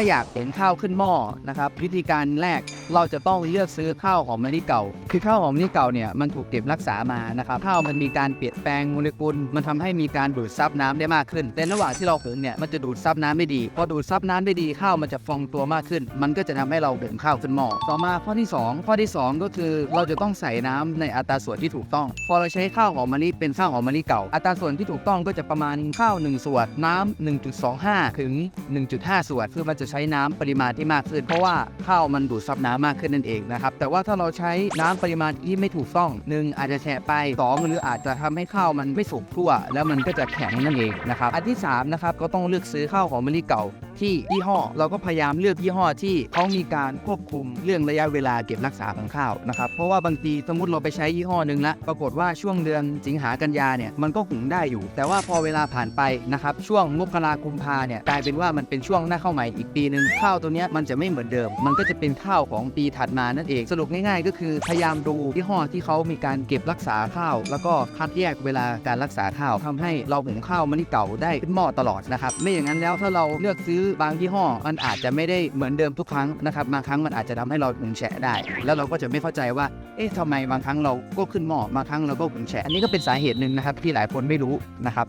ถ้าอยากเห็นข้าวขึ้นหม้อนะครับ วิธีการแรก เราจะต้องเลือกซื้อข้าวหอมมะลิเก่า คือข้าวหอมมะลิเก่าเนี่ยมันถูกเก็บรักษามานะครับข้าวมันมีการเปลี่ยนแปลงโมเลกุล มันทำให้มีการดูดซับน้ำได้มากขึ้นแต่ระหว่างที่เราหุงเนี่ยมันจะดูดซับน้ำไม่ดีพอดูดซับน้ำไม่ดีข้าวมันจะฟองตัวมากขึ้น มันก็จะทำให้เราหุงข้าวขึ้นหม้อต่อมาข้อที่สองข้อที่สองก็คือเราจะต้องใส่น้ำในอัตราส่วนที่ถูกต้อง พอเราใช้ข้าวหอมมะลิเป็นข้าวหอมมะลิเก่า อัตราส่วนที่ถูกต้องก็จะประมาณข้าว 1 ส่วนน้ำ1.25 ถึง 1.5 ส่วนคือมันจะใช้น้ำปริมาณที่มากขึ้น เพราะว่าข้าวมันดูดซับน้ำมากขึ้นนั่นเองนะครับแต่ว่าถ้าเราใช้น้ำปริมาณที่ไม่ถูกต้องหนึ่งอาจจะแฉะไปสองหรืออาจจะทำให้ข้าวมันไม่สุกทั่ว แล้วมันก็จะแข็งนั่นเองนะครับอันที่สามนะครับก็ต้องเลือกซื้อข้าวหอมมะลิเก่าที่ยี่ห้อ เราก็พยายามเลือกยี่ห้อที่เขามีการควบคุมเรื่องระยะเวลาเก็บรักษาของข้าวนะครับเพราะว่าบางทีสมมติเราไปใช้ยี่ห้อหนึ่งละปรากฏว่าช่วงเดือนสิงหากันยาเนี่ยมันก็หุงได้อยู่ แต่ว่าพอเวลาผ่านไปนะครับช่วงมกราคมพาเนี่ยกลายเป็นว่ามันเป็นช่วงหน้าข้าวใหม่อีกปีหนึ่งข้าวตัวเนี้ยมันจะไม่เหมือนเดิม มันก็จะเป็นข้าวของปีถัดมานั่นเอง สรุปง่ายๆ ก็คือพยายามดูยี่ห้อที่เขามีการเก็บรักษาข้าว แล้วก็คัดแยกเวลาการรักษาข้าวทำให้เราหุงข้าวมันนี่เก่าได้ขึ้นหม้อตลอดนะครับไม่อย่างนั้นแล้วถ้าเราเลือกซื้อบางยี่ห้อ มันอาจจะไม่ได้เหมือนเดิมทุกครั้งนะครับบางครั้งมันอาจจะทำให้เราหุงแฉะได้ แล้วเราก็จะไม่เข้าใจว่าเอ๊ะทำไมบางครั้งเราก็ขึ้นหม้อบางครั้งเราก็หุงแฉะอันนี้ก็เป็นสาเหตุหนึ่งนะครับที่หลายคนไม่รู้นะครับ